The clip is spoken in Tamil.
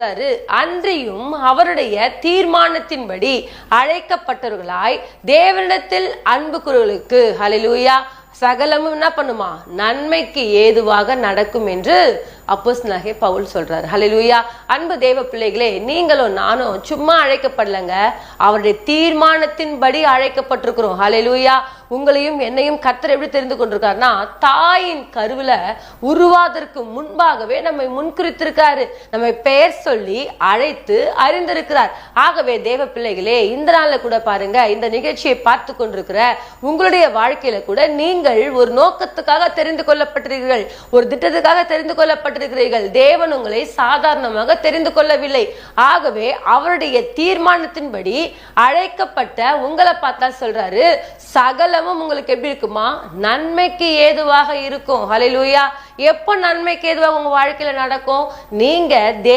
தரு. அன்றியும் அவருடைய தீர்மானத்தின்படி அழைக்கப்பட்டவர்களாய் தேவனிடத்தில் அன்புக்குறவர்களுக்கு ஹலிலூயா சகலமும் என்ன பண்ணுமா? நன்மைக்கு ஏதுவாக நடக்கும் என்று அப்போஸ் நகை பவுல் சொல்றாரு. ஹalleluya. அன்பு தேவ பிள்ளைகளே நீங்களும் நானும் சும்மா அழைக்கப்படலங்க. அவருடைய தீர்மானத்தின்படி அழைக்கப்பட்டிருக்கிறோம். ஹalleluya. உங்களையும் என்னையும் கத்தர் எப்படி தெரிந்து கொண்டிருக்காருன்னா தாயின் கருவில் உருவாதற்கு முன்பாகவே நம்மை முன்குறித்திருக்காரு நம்மை பெயர் சொல்லி அழைத்து அறிந்திருக்கிறார். ஆகவே தேவ பிள்ளைகளே இந்த நாளில் கூட பாருங்க இந்த நிகழ்ச்சியை பார்த்து கொண்டிருக்கிற உங்களுடைய வாழ்க்கையில கூட நீங்கள் ஒரு நோக்கத்துக்காக தெரிந்து கொள்ளப்பட்டிருக்கிறீர்கள். ஒரு திட்டத்துக்காக தெரிந்து கொள்ளப்பட்டிருக்கிறீர்கள் தேவன் உங்களை சாதாரணமாக தெரிந்து கொள்ளவில்லை. ஆகவே அவருடைய தீர்மானத்தின்படி அழைக்கப்பட்ட உங்களை பார்த்தா சொல்றாரு சகலமும் உங்களுக்கு எப்படி இருக்குமா? நன்மைக்கு ஏதுவாக இருக்கும். ஹalleluya எப்போ நன்மைக்கு ஏதுவாக உங்க வாழ்க்கையில நடக்கும்? நீங்க